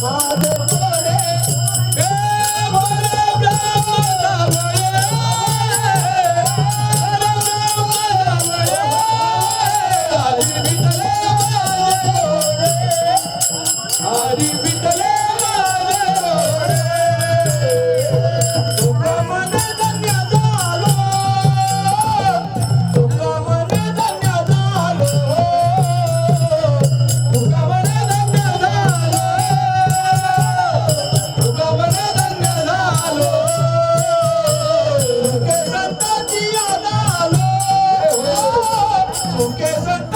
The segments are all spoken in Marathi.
Father. Yes,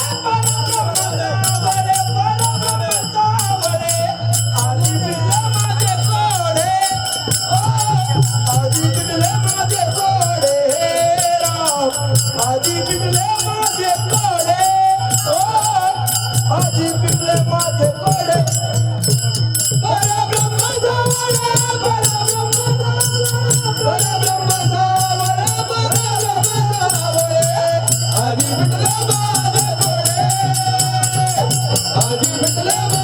माझे आजी पिटले माझे माले आजी माझे आजी म्हटले